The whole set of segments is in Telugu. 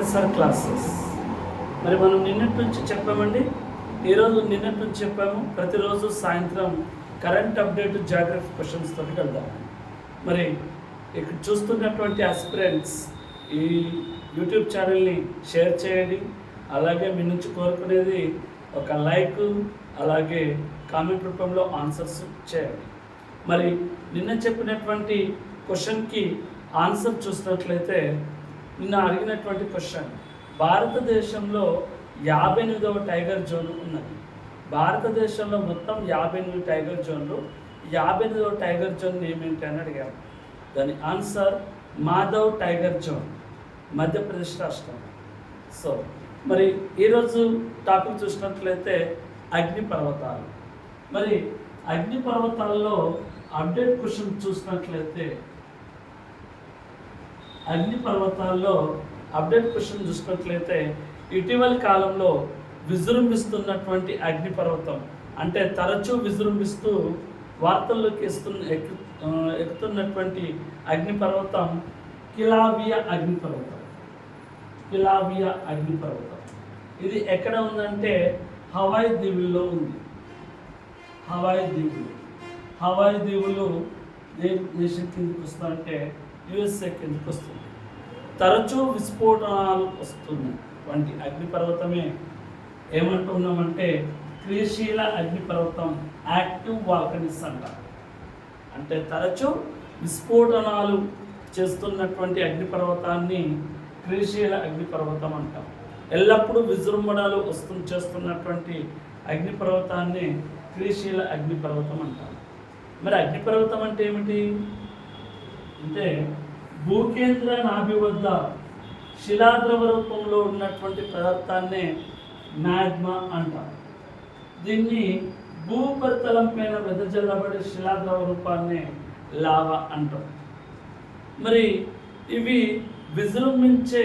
సార్ క్లాసెస్ మరి మనం నిన్నటి నుంచి చెప్పామండి? ఈరోజు నిన్నటి నుంచి చెప్పాము. ప్రతిరోజు సాయంత్రం కరెంట్ అప్డేట్ జాగ్రఫీ క్వశ్చన్స్ తోటి వెళ్దాం. మరి ఇక్కడ చూస్తున్నటువంటి ఆస్పిరెంట్స్ ఈ యూట్యూబ్ ఛానల్ని షేర్ చేయండి. అలాగే మీ నుంచి కోరుకునేది ఒక లైక్ అలాగే కామెంట్ రూపంలో ఆన్సర్స్ చేయండి. మరి నిన్న చెప్పినటువంటి క్వశ్చన్కి ఆన్సర్ చూసినట్లయితే నిన్న అడిగినటువంటి క్వశ్చన్ భారతదేశంలో యాభై ఎనిమిదవ టైగర్ జోన్ ఉన్నది. భారతదేశంలో మొత్తం యాభై ఎనిమిది టైగర్ జోన్లు. యాభై ఎనిమిదవ టైగర్ జోన్ ఏమేంటి అని అడిగారు. దాని answer Madhav tiger zone Madhya Pradesh రాష్ట్రం. సో మరి ఈరోజు టాపిక్ చూసినట్లయితే అగ్ని పర్వతాలు. మరి అగ్ని పర్వతాల్లో అప్డేట్ క్వశ్చన్ చూసినట్లయితే అగ్ని పర్వతాల్లో అప్డేట్ క్వశ్చన్ చూసినట్లయితే ఇటీవలి కాలంలో విజృంభిస్తున్నటువంటి అగ్ని పర్వతం అంటే తరచూ విజృంభిస్తూ వార్తల్లోకి ఇస్తున్న ఎక్కు ఎక్కుతున్నటువంటి అగ్ని పర్వతం అగ్నిపర్వతం. అగ్ని పర్వతం అగ్ని పర్వతం ఇది ఎక్కడ ఉందంటే హవాయి దీవుల్లో ఉంది. హవాయి దీవులు. హవాయి దీవులు ఏ దేశం కిందకి వస్తుందంటే యుఎస్ఏ కిందకి వస్తుంది. తరచూ విస్ఫోటనాలు వస్తుంది. వంటి అగ్నిపర్వతమే ఏమంటున్నామంటే క్రియశీల అగ్నిపర్వతం యాక్టివ్ వాల్కనిస్ అంటారు అంటే తరచూ విస్ఫోటనాలు చేస్తున్నటువంటి అగ్నిపర్వతాన్ని క్రియశీల అగ్నిపర్వతం అంటాం. ఎల్లప్పుడూ విజృంభణలు వస్తు చేస్తున్నటువంటి అగ్నిపర్వతాన్ని క్రియశీల అగ్నిపర్వతం అంటాం. మరి అగ్నిపర్వతం అంటే ఏమిటి? అంటే భూకేంద్ర నాభి వద్ద శిలాద్రవ రూపంలో ఉన్నటువంటి పదార్థాన్నే మ్యాగ్మా అంటారు దీన్ని భూపరితలం పైన వెదజల్లబడే శిలాద్రవ రూపాన్ని లావా అంటాం. మరి ఇవి విజృంభించే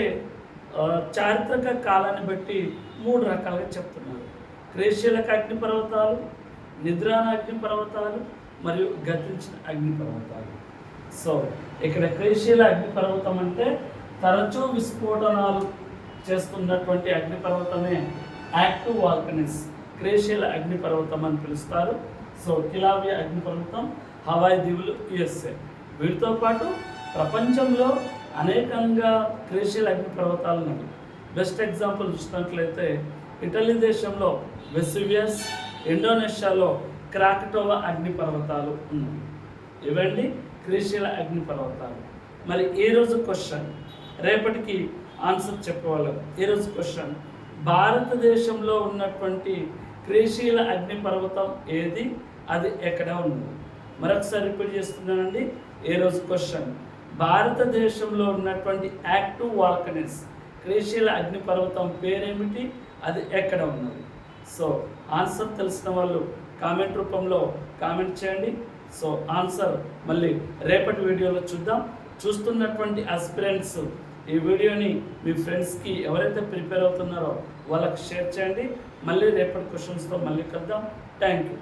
చారిత్రక కాలాన్ని బట్టి మూడు రకాలుగా చెప్తున్నారు. క్రేషియలకు అగ్ని పర్వతాలు నిద్రాన అగ్ని పర్వతాలు మరియు గతించిన అగ్ని పర్వతాలు. సో ఇక్కడ క్రేషియల అగ్నిపర్వతం అంటే తరచూ విస్ఫోటనాలు చేస్తున్నటువంటి అగ్నిపర్వతమే యాక్టివ్ వాల్కనిస్ క్రేషియల అగ్నిపర్వతం అని పిలుస్తారు. సో కిలావియా అగ్నిపర్వతం హవాయి దీవులు యుఎస్ఏ. వీటితో పాటు ప్రపంచంలో అనేకంగా క్రేషియల్ అగ్నిపర్వతాలు ఉన్నాయి. బెస్ట్ ఎగ్జాంపుల్ చూసినట్లయితే ఇటలీ దేశంలో వెసివియస్ ఇండోనేషియాలో క్రాకటోవా అగ్నిపర్వతాలు ఉన్నాయి. ఇవండి క్రిషియల అగ్ని పర్వతాలు. మరి రోజు క్వశ్చన్ రేపటికి ఆన్సర్ చెప్పేవాళ్ళం. రోజు క్వశ్చన్ భారతదేశంలో ఉన్నటువంటి క్రిషీల అగ్ని పర్వతం ఏది? అది ఎక్కడ ఉంది మరొకసారి రిపీట్ చేస్తున్నానండి. రోజు క్వశ్చన్ భారతదేశంలో ఉన్నటువంటి యాక్టివ్ వాల్కనెస్ క్రిషీల అగ్ని పర్వతం పేరేమిటి? అది ఎక్కడ ఉన్నది? సో ఆన్సర్ తెలిసిన వాళ్ళు కామెంట్ రూపంలో కామెంట్ చేయండి. సో ఆన్సర్ మళ్ళీ రేపటి వీడియోలో చూద్దాం. చూస్తున్నటువంటి అస్పిరెంట్స్ ఈ వీడియోని మీ ఫ్రెండ్స్కి ఎవరైతే ప్రిపేర్ అవుతున్నారో వాళ్ళకి షేర్ చేయండి. మళ్ళీ రేపటి క్వశ్చన్స్తో మళ్ళీ కలుద్దాం. Thank you